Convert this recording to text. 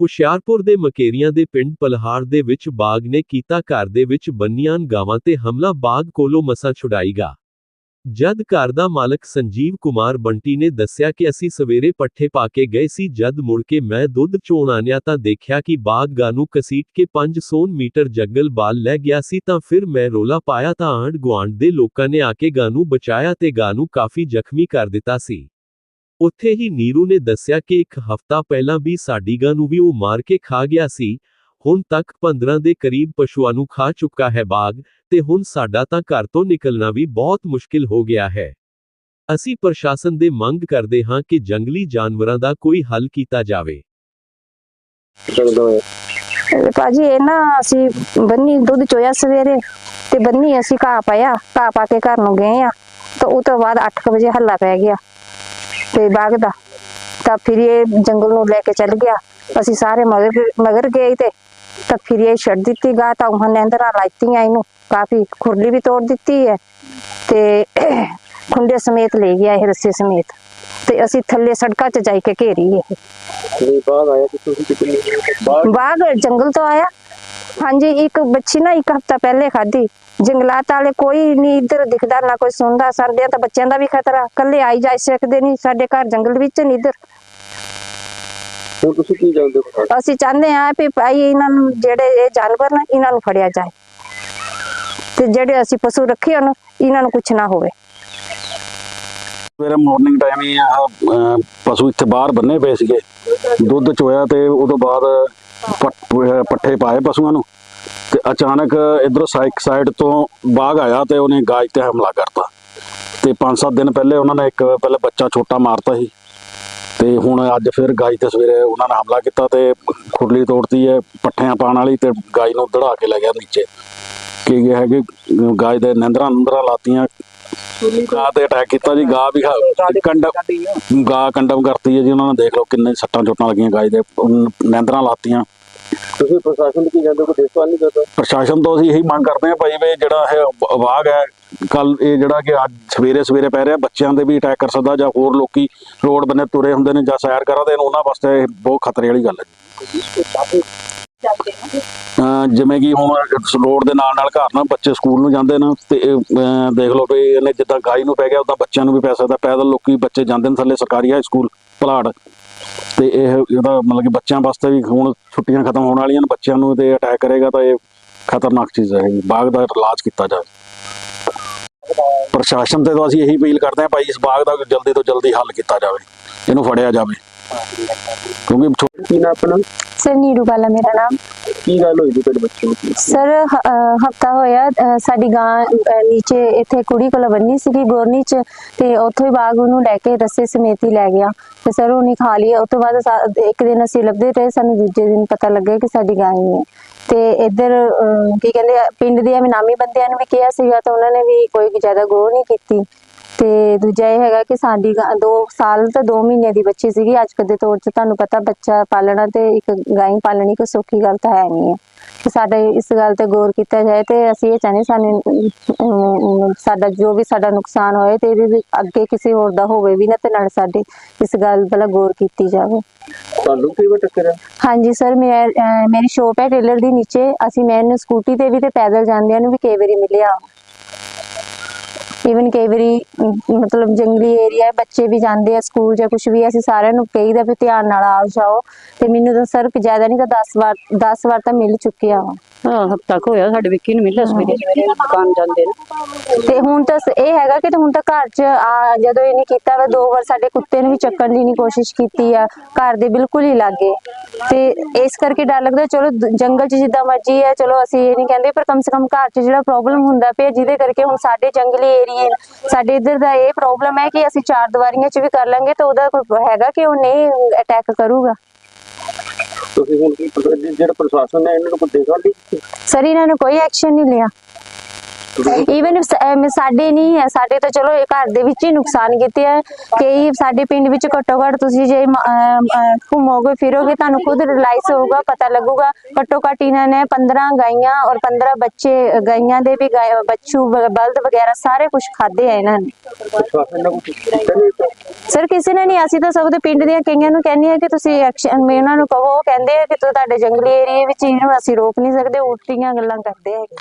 ਹੁਸ਼ਿਆਰਪੁਰ ਦੇ ਮਕੇਰੀਆਂ ਦੇ ਪਿੰਡ ਪਲਹਾਰ ਦੇ ਵਿੱਚ ਬਾਗ ਨੇ ਕੀਤਾ ਘਰ ਦੇ ਵਿੱਚ ਬੰਨੀਆਂ ਗਾਵਾਂ ਤੇ ਹਮਲਾ, ਬਾਗ ਕੋਲੋਂ ਮਸਾਂ ਛੁਡਾਈਗਾ ਜਦ ਘਰ ਦਾ ਮਾਲਕ ਸੰਜੀਵ ਕੁਮਾਰ ਬੰਟੀ ਨੇ ਦੱਸਿਆ ਕਿ ਅਸੀਂ ਸਵੇਰੇ ਪੱਠੇ ਪਾ ਕੇ ਗਏ ਸੀ, ਜਦ ਮੁੜ ਕੇ ਮੈਂ ਦੁੱਧ ਚੋਣ ਆਨਿਆ ਤਾਂ ਦੇਖਿਆ ਕਿ ਬਾਗ ਗਾਂ ਨੂੰ ਕਸੀਟ ਕੇ 500 ਮੀਟਰ ਜੰਗਲ ਬਾਲ ਲੈ ਗਿਆ ਸੀ ਤਾਂ ਫਿਰ ਮੈਂ ਰੋਲਾ ਪਾਇਆ ਤਾਂ ਆਂਢ ਗੁਆਂਢ ਦੇ ਲੋਕਾਂ ਨੇ ਆ ਕੇ ਗਾਂ ਨੂੰ ਬਚਾਇਆ ਤੇ ਗਾਂ ਨੂੰ ਕਾਫੀ ਜ਼ਖਮੀ ਕਰ ਦਿੱਤਾ ਸੀ। ਉੱਥੇ ਹੀ ਨੀਰੂ ਨੇ ਦੱਸਿਆ ਕਿ ਇੱਕ ਹਫ਼ਤਾ ਪਹਿਲਾਂ ਵੀ ਸਾਡੀ ਗਾਂ ਨੂੰ ਵੀ ਉਹ ਮਾਰ ਕੇ ਖਾ ਗਿਆ ਸੀ। ਹੁਣ ਤੱਕ 15 ਦੇ ਕਰੀਬ ਪਸ਼ੂਆਂ ਨੂੰ ਖਾ ਚੁੱਕਾ ਹੈ ਬਾਗ ਤੇ ਹੁਣ ਸਾਡਾ ਤਾਂ ਘਰ ਤੋਂ ਨਿਕਲਣਾ ਵੀ ਬਹੁਤ ਮੁਸ਼ਕਿਲ ਹੋ ਗਿਆ ਹੈ। ਅਸੀਂ ਪ੍ਰਸ਼ਾਸਨ ਦੇ ਮੰਗ ਕਰਦੇ ਹਾਂ ਕਿ ਜੰਗਲੀ ਜਾਨਵਰਾਂ ਦਾ ਕੋਈ ਹੱਲ ਕੀਤਾ ਜਾਵੇ। ਭਾਜੀ, ਇਹ ਨਾ ਅਸੀਂ ਬੰਨੀ ਦੁੱਧ ਚੋਇਆ ਸਵੇਰੇ ਤੇ ਬੰਨੀ ਅਸੀਂ ਘਾਹ ਪਾਇਆ, ਘਾਹ ਪਾ ਕੇ ਘਰ ਨੂੰ ਗਏ ਆ ਤਾਂ ਉਹ ਤੋਂ ਬਾਅਦ 8 ਵਜੇ ਹੱਲਾ ਪੈ ਗਿਆ। ਤੇ ਬਾਗ ਦਾ ਤਾਂ ਫਿਰ ਇਹ ਜੰਗਲ ਨੂੰ ਲੈ ਕੇ ਚੱਲ ਗਿਆ। ਅਸੀਂ ਸਾਰੇ ਮਗਰ ਮਗਰ ਗਏ ਤੇ ਤਾਂ ਫਿਰ ਇਹ ਛੱਡ ਦਿੱਤੀ ਗਾ ਤਾਂ ਉਹਨਾਂ ਨੇ ਅੰਦਰ ਲਾਈਤੀਆਂ ਇਹਨੂੰ। ਕਾਫੀ ਖੁਰਲੀ ਵੀ ਤੋੜ ਦਿੱਤੀ ਹੈ ਤੇ ਖੁੰਡੇ ਸਮੇਤ ਲੈ ਗਿਆ ਇਹ ਰੱਸੇ ਸਮੇਤ। ਤੇ ਅਸੀਂ ਥੱਲੇ ਸੜਕਾਂ 'ਚ ਜਾਈ ਕੇ ਘੇਰੀ ਇਹ। ਬਾਅਦ ਆਇਆ ਕਿ ਤੁਸੀਂ ਕਿਤੇ ਬਾਗ ਜੰਗਲ ਤੋਂ ਆਇਆ। ਹਾਂਜੀ ਇੱਕ ਬੱਚੀ ਨਾ ਇੱਕ ਹਫਤਾ ਪਹਿਲੇ ਖਾਧੀ। ਜੰਗਲਾਤ ਵਾਲੇ ਕੋਈ ਨਹੀਂ ਇੱਧਰ ਦਿਖਦਾ ਨਾ ਕੋਈ ਸੁਣਦਾ। ਸਰਦਿਆਂ ਤਾਂ ਬੱਚਿਆਂ ਦਾ ਵੀ ਖਤਰਾ। ਕੱਲੇ ਆਈ ਜਾ ਸਕਦੇ ਨਹੀਂ ਸਾਡੇ ਘਰ ਜੰਗਲ ਵਿੱਚ ਨਹੀਂ ਇੱਧਰ। ਹੁਣ ਤੁਸੀਂ ਕੀ ਜਾਣਦੇ ਹੋ? ਅਸੀਂ ਚਾਹੁੰਦੇ ਹਾਂ ਵੀ ਭਾਈ ਇਹਨਾਂ ਨੂੰ ਜਿਹੜੇ ਇਹ ਜਾਨਵਰ ਨੇ ਇਹਨਾਂ ਨੂੰ ਫੜਿਆ ਜਾਏ। ਤੇ ਜਿਹੜੇ ਅਸੀਂ ਪਸ਼ੂ ਰੱਖੇ ਹਨ ਇਹਨਾਂ ਨੂੰ ਕੁਝ ਨਾ ਹੋਵੇ। ਸਵੇਰੇ ਮਾਰਨਿੰਗ ਟਾਈਮ ਹੀ ਅਹ, ਪਸ਼ੂ ਇੱਥੇ ਬਾਹਰ ਬੰਨੇ ਪਏ ਸੀਗੇ। ਦੁੱਧ ਚੋਇਆ ਤੇ ਉਦੋਂ ਬਾਅਦ ਪੱਠੇ ਪਾਏ ਪਸ਼ੂਆਂ ਨੂੰ ਤੇ ਅਚਾਨਕ ਇਧਰ ਸਾਈਕ ਸਾਈਡ ਤੋਂ ਬਾਗ ਆਇਆ ਤੇ ਉਹਨੇ ਗਾਜ ਤੇ ਹਮਲਾ ਕਰਤਾ। ਤੇ 5-7 ਦਿਨ ਪਹਿਲੇ ਉਹਨਾਂ ਨੇ ਇੱਕ ਪਹਿਲੇ ਬੱਚਾ ਛੋਟਾ ਮਾਰਤਾ ਸੀ। ਤੇ ਹੁਣ ਅੱਜ ਫਿਰ ਗਾਜ ਤੇ ਸਵੇਰੇ ਉਹਨਾਂ ਨੇ ਹਮਲਾ ਕੀਤਾ ਤੇ ਖੁਰਲੀ ਤੋੜਤੀ ਹੈ ਪੱਠਿਆਂ ਪਾਣ ਵਾਲੀ ਤੇ ਗਾਜ ਨੂੰ ਦੜਾ ਕੇ ਲੈ ਗਿਆ ਨੀਚੇ। ਕਿ ਇਹ ਹੈ ਕਿ ਗਾਜ ਦੇ ਨੰਦਰਾਂ ਨੰਦਰਾਂ ਲਾਤੀਆਂ। ਗਾਂ ਤੇ ਅਟੈਕ ਕੀਤਾ ਜੀ ਗਾਂ ਵੀ ਹ- ਕੰਡਮ ਗਾਂ ਕੰਡਮ ਕਰਤੀ ਹੈ ਜੀ ਉਹਨਾਂ ਨੇ ਦੇਖ ਲਓ ਕਿੰਨੇ ਸੱਟਾਂ ਚੋਟਾਂ ਲੱਗੀਆਂ ਗਾਂ ਦੇ ਨੰਦਰਾਂ ਲਾਤੀਆਂ। ਤੁਸੀਂ ਪ੍ਰਸ਼ਾਸਨ ਨੂੰ ਕੀ ਜਾਣਦੇ ਕੋਈ ਦੇਖਭਾਲ ਨਹੀਂ ਕਰਦਾ? ਪ੍ਰਸ਼ਾਸਨ ਤੋਂ ਅਸੀਂ ਇਹੀ ਮੰਗ ਕਰਦੇ ਹਾਂ ਭਾਈ ਵੀ ਜਿਹੜਾ ਇਹ ਵਾਗ ਹੈ ਕੱਲ ਇਹ ਜਿਹੜਾ ਕਿ ਅੱਜ ਸਵੇਰੇ ਸਵੇਰੇ ਪੈ ਰਿਹਾ ਬੱਚਿਆਂ ਦੇ ਵੀ ਅਟੈਕ ਕਰ ਸਕਦਾ ਜਾਂ ਹੋਰ ਲੋਕੀ ਰੋਡ ਬੰਨੇ ਤੁਰੇ ਹੁੰਦੇ ਨੇ ਜਾਂ ਸੈਰ ਕਰਦੇ ਨੇ ਉਹਨਾਂ ਵਾਸਤੇ ਇਹ ਬਹੁਤ ਖਤਰੇ ਵਾਲੀ ਗੱਲ ਹੈ ਜਿਵੇਂ ਕਿ ਹੁਣ ਰੋਡ ਦੇ ਨਾਲ ਨਾਲ ਘਰ ਨਾਲ ਬੱਚੇ ਸਕੂਲ ਨੂੰ ਜਾਂਦੇ ਨੇ ਤੇ ਇਹ, ਅਹ ਦੇਖ ਲਓ ਵੀ ਇਹਨੇ ਜਿੱਦਾਂ ਗਾਈ ਨੂੰ ਪੈ ਗਿਆ ਉਦਾਂ ਬੱਚਿਆਂ ਨੂੰ ਵੀ ਪੈ ਸਕਦਾ ਪੈਦਲ ਲੋਕੀ ਬੱਚੇ ਜਾਂਦੇ ਨੇ ਥੱਲੇ ਸਰਕਾਰੀ ਹਾਈ ਸਕੂਲ ਭਲਾੜ ਤੇ ਇਹ ਇਹਦਾ ਮਤਲਬ ਕਿ ਬੱਚਿਆਂ ਵਾਸਤੇ ਵੀ ਹੁਣ ਛੁੱਟੀਆਂ ਖਤਮ ਹੋਣ ਵਾਲੀਆਂ ਨੇ, ਬੱਚਿਆਂ ਨੂੰ ਤੇ ਅਟੈਕ ਕਰੇਗਾ ਤਾਂ ਇਹ ਖਤਰਨਾਕ ਚੀਜ਼ ਹੈ ਬਾਗ ਦਾ ਇਲਾਜ ਕੀਤਾ ਜਾਵੇ। ਪ੍ਰਸ਼ਾਸਨ ਤੇ ਤਾਂ ਅਸੀਂ ਇਹੀ ਅਪੀਲ ਕਰਦੇ ਹਾਂ ਭਾਈ ਇਸ ਬਾਗ ਦਾ ਜਲਦੀ ਤੋਂ ਜਲਦੀ ਹੱਲ ਕੀਤਾ ਜਾਵੇ, ਇਹਨੂੰ ਫੜਿਆ ਜਾਵੇ। ਕਿਉਂਕਿ ਕੀ ਨਾ ਆਪਣਾ? ਸਰ ਨੀਰੂ ਵਾਲਾ ਮੇਰਾ ਨਾਮ। ਕੀ ਗੱਲ ਹੋਈ ਜੀ ਤੁਹਾਡੇ ਬੱਚੇ ਨੂੰ? ਸਰ ਹਫਤਾ ਹੋਇਆ ਸਾਡੀ ਗਾਂ ਨੀਚੇ ਇੱਥੇ ਕੁੜੀ ਕੋਲ ਬੰਨੀ ਸੀਗੀ ਗੋਰਨੀ ਚ ਤੇ ਉੱਥੋਂ ਹੀ ਬਾਗ ਉਹਨੂੰ ਲੈ ਕੇ ਰਸੇ ਸਮੇਤ ਹੀ ਲੈ ਗਿਆ। ਤੇ ਸਰ ਉਹਨੇ ਖਾ ਲਿਆ ਉਸ ਤੋਂ ਬਾਅਦ ਸਾ- ਇੱਕ ਦਿਨ ਅਸੀਂ ਲੱਭਦੇ ਰਹੇ ਸਾਨੂੰ ਦੂਜੇ ਦਿਨ ਪਤਾ ਲੱਗਿਆ ਕਿ ਸਾਡੀ ਗਾਂ ਹੀ ਹੈ। ਤੇ ਇੱਧਰ ਕੀ ਕਹਿੰਦੇ ਆ, ਪਿੰਡ ਦੇ ਨਾਮੀ ਬੰਦਿਆਂ ਨੂੰ ਵੀ ਕਿਹਾ ਸੀਗਾ ਤਾਂ ਉਹਨਾਂ ਨੇ ਵੀ ਕੋਈ ਜ਼ਿਆਦਾ ਗੌਰ ਨਹੀਂ ਕੀਤੀ। ਤੇ ਦੂਜਾ ਇਹ ਹੈਗਾ ਕਿ ਸਾਡੀ ਗਾਂ 2 ਸਾਲ ਤੇ 2 ਮਹੀਨਿਆਂ ਦੀ ਬੱਚੀ ਸੀਗੀ ਅੱਜ ਦੇ ਤੌਰ 'ਚ ਤੁਹਾਨੂੰ ਪਤਾ ਬੱਚਾ ਪਾਲਣਾ ਤੇ ਇੱਕ ਗਾਂ ਪਾਲਣੀ ਕੋਈ ਸੌਖੀ ਗੱਲ ਤਾਂ ਹੈ ਨਹੀਂ ਹੈ। ਤੇ ਸਾਡੇ ਇਸ ਗੱਲ ਤੇ ਗੌਰ ਕੀਤਾ ਜਾਏ ਤੇ ਅਸੀਂ ਇਹ ਚਾਹੁੰਦੇ ਸਾਨੂੰ ਸਾਡਾ ਜੋ ਵੀ ਸਾਡਾ ਨੁਕਸਾਨ ਹੋਏ ਤੇ ਇਹਦੇ ਅੱਗੇ ਕਿਸੇ ਹੋਰ ਦਾ ਹੋਵੇ ਵੀ ਨਾ ਤੇ ਨਾਲ ਸਾਡੇ ਇਸ ਗੱਲ ਵੱਲ ਗੌਰ ਕੀਤੀ ਜਾਵੇ। ਤੁਹਾਨੂੰ ਕਿਵੇਂ ਟੱਕਰਿਆ ਹਾਂਜੀ ਸਰ ਮੇਰੀ ਸ਼ੋਪ ਹੈ ਟੇਲਰ ਦੀ ਨੀਚੇ। ਅਸੀਂ ਮੈਨੂੰ ਸਕੂਟੀ ਤੇ ਵੀ ਤੇ ਪੈਦਲ ਜਾਂਦਿਆਂ ਨੂੰ ਵੀ ਕਈ ਵਾਰੀ ਮਿਲਿਆ। ਇਵਨ ਕਈ ਵਾਰੀ ਮਤਲਬ ਜੰਗਲੀ ਏਰੀਆ ਹੈ, ਬੱਚੇ ਵੀ ਜਾਂਦੇ ਆ ਸਕੂਲ ਜਾਂ ਕੁਝ ਵੀ, ਅਸੀਂ ਸਾਰਿਆਂ ਨੂੰ ਕਹੀਦਾ ਵੀ ਧਿਆਨ ਨਾਲ ਆਓ ਜਾਓ। ਤੇ ਮੈਨੂੰ ਤਾਂ ਸਰ ਜ਼ਿਆਦਾ ਨਹੀਂ ਤਾਂ 10 ਵਾਰ 10 ਵਾਰ ਤਾਂ ਮਿਲ ਚੁੱਕਿਆ ਵਾ। ਹਾਂ ਹਫਤਾ ਕੁ ਹੋਇਆ ਸਾਡੇ ਵਿੱਕੀ ਨੂੰ ਮਿਲਿਆ ਸਵੇਰੇ ਸਵੇਰੇ ਦੁਕਾਨ ਜਾਂਦੇ ਨੇ। ਤੇ ਹੁਣ ਤਾਂ ਸ- ਇਹ ਹੈਗਾ ਕਿ ਤੇ ਹੁਣ ਤਾਂ ਘਰ 'ਚ ਆ ਜਦੋਂ ਇਹਨੇ ਕੀਤਾ ਵਾ ਦੋ ਵਾਰ ਸਾਡੇ ਕੁੱਤੇ ਨੂੰ ਵੀ ਚੱਕਣ ਦੀ ਨਹੀਂ ਕੋਸ਼ਿਸ਼ ਕੀਤੀ ਆ ਘਰ ਦੇ ਬਿਲਕੁਲ ਹੀ ਲਾਗੇ। ਤੇ ਇਸ ਕਰਕੇ ਡਰ ਲੱਗਦਾ ਚਲੋ ਦ- ਜੰਗਲ 'ਚ ਜਿੱਦਾਂ ਮਰਜ਼ੀ ਹੈ ਚਲੋ ਅਸੀਂ ਇਹ ਨਹੀਂ ਕਹਿੰਦੇ ਪਰ ਕਮ ਸੇ ਕਮ ਘਰ 'ਚ ਜਿਹੜਾ ਪ੍ਰੋਬਲਮ ਹੁੰਦਾ ਪਿਆ ਜਿਹਦੇ ਕਰਕੇ ਹੁਣ ਸਾਡੇ ਜੰਗਲੀ ਏਰੀਏ ਸਾਡੇ ਇੱਧਰ ਦਾ ਇਹ ਪ੍ਰੋਬਲਮ ਹੈ ਕਿ ਅਸੀਂ ਚਾਰ ਦੀਵਾਰੀਆਂ 'ਚ ਵੀ ਕਰ ਲਾਂਗੇ ਤਾਂ ਉਹਦਾ ਕੋਈ ਹੈਗਾ ਕਿ ਉਹ ਨਹੀਂ ਅਟੈਕ ਕਰੂਗਾ? ਤੁਸੀਂ ਹੁਣ ਕੀ ਪ੍ਰਸ਼ਾ- ਜਿਹੜਾ ਪ੍ਰਸ਼ਾਸਨ ਨੇ ਇਹਨਾਂ ਨੂੰ ਕੋਈ ਦੇਖਭਾਲ ਨਹੀਂ ਕੀਤੀ? ਸਰ, ਇਹਨਾਂ ਨੇ ਕੋਈ ਐਕਸ਼ਨ ਨਹੀਂ ਲਿਆ ਈਵਨ eh, ਸਾਡੇ ਨਹੀਂ ਹੈ, ਸਾਡੇ ਤਾਂ ਚਲੋ ਇਹ ਘਰ ਦੇ ਵਿੱਚ ਹੀ ਨੁਕਸਾਨ ਕੀਤੇ ਹੈ ਕਈ ਸਾਡੇ ਪਿੰਡ ਵਿੱਚ ਘੱਟੋ ਘੱਟ ਤੁਸੀਂ ਜੇ ਘੁੰਮੋਗੇ, ਫਿਰੋਗੇ, ਤੁਹਾਨੂੰ ਖੁਦ ਰਿਲਾਈਜ਼ ਹੋਊਗਾ, ਪਤਾ ਲੱਗੂਗਾ, ਘੱਟੋ ਘੱਟ ਇਹਨਾਂ ਨੇ 15 ਗਾਈਆਂ ਔਰ 15 ਬੱਚੇ, ਗਾਈਆਂ ਦੇ ਵੀ ਬੱਚੂ ਬਲਦ ਵਗੈਰਾ ਸਾਰੇ ਕੁਝ ਖਾਦੇ ਆ ਇਹਨਾਂ ਨੇ। ਸਰ ਕਿਸੇ ਨੇ ਨਹੀਂ ਅਸੀਂ ਤਾਂ ਸਭ ਦੇ ਪਿੰਡ ਦੀਆਂ ਕਈਆਂ ਨੂੰ ਕਹਿੰਦੇ ਆ ਕਿ ਤੁਸੀਂ ਐਕਸ਼ਨ ਮੈਂ ਉਹਨਾਂ ਨੂੰ ਕਹੋ ਕਹਿੰਦੇ ਆ ਕਿ ਤੁਹਾਡੇ ਜੰਗਲੀ ਏਰੀਏ ਵਿੱਚ ਇਹਨੂੰ ਅਸੀਂ ਰੋਕ ਨਹੀਂ ਸਕਦੇ, ਉਲਟੀਆਂ ਗੱਲਾਂ ਕਰਦੇ ਹੈਗੇ